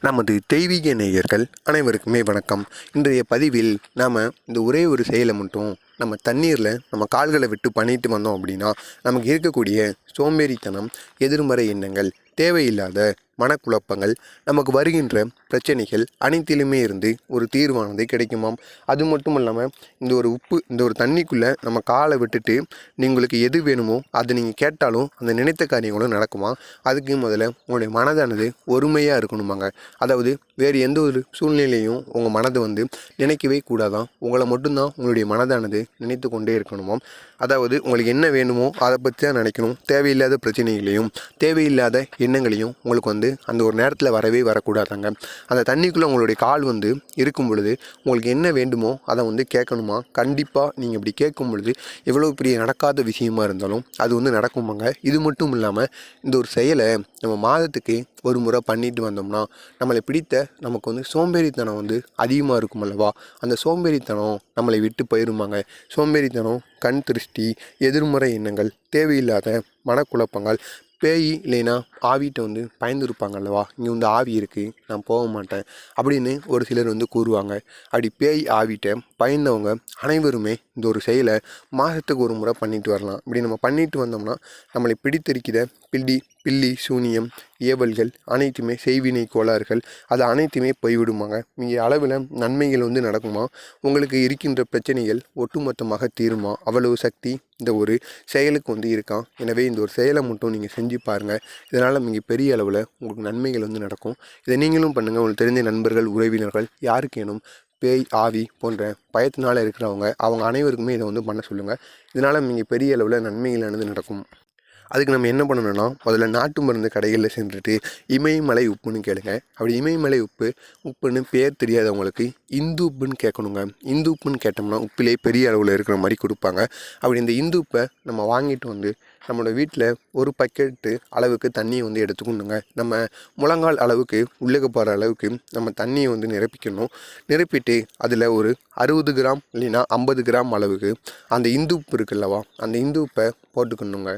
நமது தெய்வீக நேயர்கள் அனைவருக்குமே வணக்கம். இன்றைய பதிவில் நாம் இந்த ஒரே ஒரு செயலை மட்டும் நம்ம தண்ணீரில் நம்ம கால்களை விட்டு பண்ணிட்டு வந்தோம் அப்படின்னா நமக்கு இருக்கக்கூடிய சோம்பேறித்தனம் எதிர்மறை எண்ணங்கள் தேவையில்லாத மனக்குழப்பங்கள் நமக்கு வருகின்ற பிரச்சனைகள் அனைத்திலுமே இருந்து ஒரு தீர்வானது கிடைக்குமாம். அது மட்டும் இல்லாமல் இந்த ஒரு உப்பு இந்த ஒரு தண்ணிக்குள்ளே நம்ம காலை விட்டுட்டு உங்களுக்கு எது வேணுமோ அதை நீங்கள் கேட்டாலும் அந்த நினைத்த காரியங்களும் நடக்குமா? அதுக்கு முதல்ல உங்களுடைய மனதானது ஒருமையாக இருக்கணுமாங்க. அதாவது வேறு எந்த ஒரு சூழ்நிலையும் உங்கள் மனதை வந்து நினைக்கவே கூடாதான் உங்களை மட்டும்தான் உங்களுடைய மனதானது நினைத்து கொண்டே இருக்கணுமாம். அதாவது உங்களுக்கு என்ன வேணுமோ அதை பற்றி தான் நினைக்கணும். தேவையில்லாத பிரச்சனைகளையும் தேவையில்லாத எண்ணங்களையும் உங்களுக்கு வந்து அந்த ஒரு நேரத்தில் வரவே வரக்கூடாதாங்க. அந்த தண்ணிக்குள்ளே உங்களுடைய கால் வந்து இருக்கும் பொழுது உங்களுக்கு என்ன வேண்டுமோ அதை வந்து கேட்கணுமா? கண்டிப்பாக நீங்கள் இப்படி கேட்கும் பொழுது எவ்வளோ பெரிய நடக்காத விஷயமா இருந்தாலும் அது வந்து நடக்குமாங்க. இது மட்டும் இல்லாமல் இந்த ஒரு செயலை நம்ம மாதத்துக்கு ஒரு முறை பண்ணிட்டு வந்தோம்னா நம்மளை பிடித்த நமக்கு வந்து சோம்பேறித்தனம் வந்து அதிகமாக இருக்கும் அல்லவா? அந்த சோம்பேறித்தனம் நம்மளை விட்டு போயிருமாங்க. சோம்பேறித்தனம் கண் திருஷ்டி எதிர்மறை எண்ணங்கள் தேவையில்லாத மனக்குழப்பங்கள் பேய் இல்லைன்னா ஆவிட்ட வந்து பயந்துருப்பாங்க அல்லவா? இங்கே வந்து ஆவி இருக்குது நான் போக மாட்டேன் அப்படின்னு ஒரு சிலர் வந்து கூறுவாங்க. அப்படி பேய் ஆவிட்ட பயந்தவங்க அனைவருமே இந்த ஒரு செயலை மாதத்துக்கு ஒரு முறை பண்ணிட்டு வரலாம். இப்படி நம்ம பண்ணிட்டு வந்தோம்னா நம்மளை பிடித்திருக்கிற பில்லி பில்லி சூனியம் ஏவல்கள் அனைத்துமே செய்வினை கோளாறுகள் அது அனைத்துமே போய்விடுமாங்க. மிக அளவில் நன்மைகள் வந்து நடக்குமா? உங்களுக்கு இருக்கின்ற பிரச்சனைகள் ஒட்டுமொத்தமாக தீருமா? அவ்வளவு சக்தி இந்த ஒரு செயலுக்கு வந்து இருக்கான் எனவே இந்த ஒரு செயலை மட்டும் நீங்கள் செஞ்சு பாருங்கள் இதனால் நீங்கள் பெரிய அளவில் உங்களுக்கு நன்மைகள் வந்து நடக்கும். இதை நீங்களும் பண்ணுங்கள் உங்களுக்கு தெரிஞ்ச நண்பர்கள் உறவினர்கள் யாருக்கேனும் பேய் ஆவி போன்ற பயத்தினால் இருக்கிறவங்க அவங்க அனைவருக்குமே இதை வந்து பண்ண சொல்லுங்கள் இதனால் மிக பெரிய அளவில் நன்மைகளானது நடக்கும். அதுக்கு நம்ம என்ன பண்ணணும்னா முதல்ல நாட்டு மருந்து கடைகளில் சென்றுட்டு இமயமலை உப்புன்னு கேளுங்க. அப்படி இமயமலை உப்பு உப்புன்னு பேர் தெரியாதவங்களுக்கு இந்து உப்புன்னு கேட்கணுங்க இந்து உப்புன்னு கேட்டோம்னா உப்பிலே பெரிய அளவில் இருக்கிற மாதிரி கொடுப்பாங்க. அப்படி இந்த இந்து உப்பை நம்ம வாங்கிட்டு வந்து நம்மளோட வீட்டில் ஒரு பக்கெட்டு அளவுக்கு தண்ணியை வந்து எடுத்துக்கணுங்க. நம்ம முழங்கால் அளவுக்கு உள்ளுக்கு போகிற அளவுக்கு நம்ம தண்ணியை வந்து நிரப்பிக்கணும். நிரப்பிட்டு அதில் ஒரு அறுபது கிராம் இல்லைன்னா ஐம்பது கிராம் அளவுக்கு அந்த இந்து உப்பு இருக்குல்லவா அந்த இந்து உப்பை போட்டுக்கணுங்க.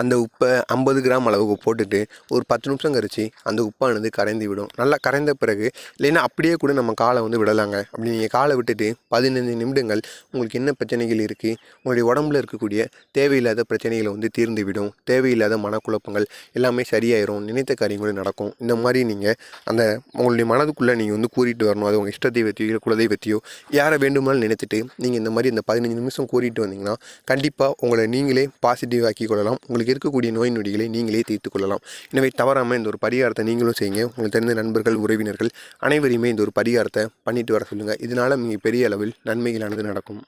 அந்த உப்பை ஐம்பது கிராம் அளவுக்கு போட்டுட்டு ஒரு பத்து நிமிஷம் கழிச்சு அந்த உப்பானது கரைந்து விடும். நல்லா கரைந்த பிறகு இல்லைன்னா அப்படியே கூட நம்ம காலை வந்து விடலாங்க. அப்படி நீங்கள் காலை விட்டுட்டு பதினைந்து நிமிடங்கள் உங்களுக்கு என்ன பிரச்சனைகள் இருக்குது உங்களுடைய உடம்புல இருக்கக்கூடிய தேவையில்லாத பிரச்சனைகளை வந்து தீர்ந்து விடும். தேவையில்லாத மனக்குழப்பங்கள் எல்லாமே சரியாயிரும். நினைத்த காரியங்களும் நடக்கும். இந்த மாதிரி நீங்கள் அந்த உங்களுடைய மனதுக்குள்ளே நீங்கள் வந்து கூறிட்டு வரணும். அது உங்கள் இஷ்ட தெய்வத்தையோ குலதெய்வத்தையோ யாரை வேண்டுமானாலும் நினைத்துட்டு நீங்கள் இந்த மாதிரி இந்த பதினஞ்சு நிமிஷம் கூறிட்டு வந்தீங்கன்னா கண்டிப்பாக உங்களை நீங்களே பாசிட்டிவ் ஆக்கி கொள்ளலாம். உங்களுக்கு இருக்கக்கூடிய நோய் நொடிகளை நீங்களே தீர்த்து கொள்ளலாம். எனவே தவறாமல் இந்த ஒரு பரிகாரத்தை நீங்களும் செய்யுங்க. உங்களுக்கு தெரிந்த நண்பர்கள் உறவினர்கள் அனைவரையுமே இந்த ஒரு பரிகாரத்தை பண்ணிட்டு வர சொல்லுங்கள் இதனால் நீங்கள் பெரிய அளவில் நன்மைகளானது நடக்கும்.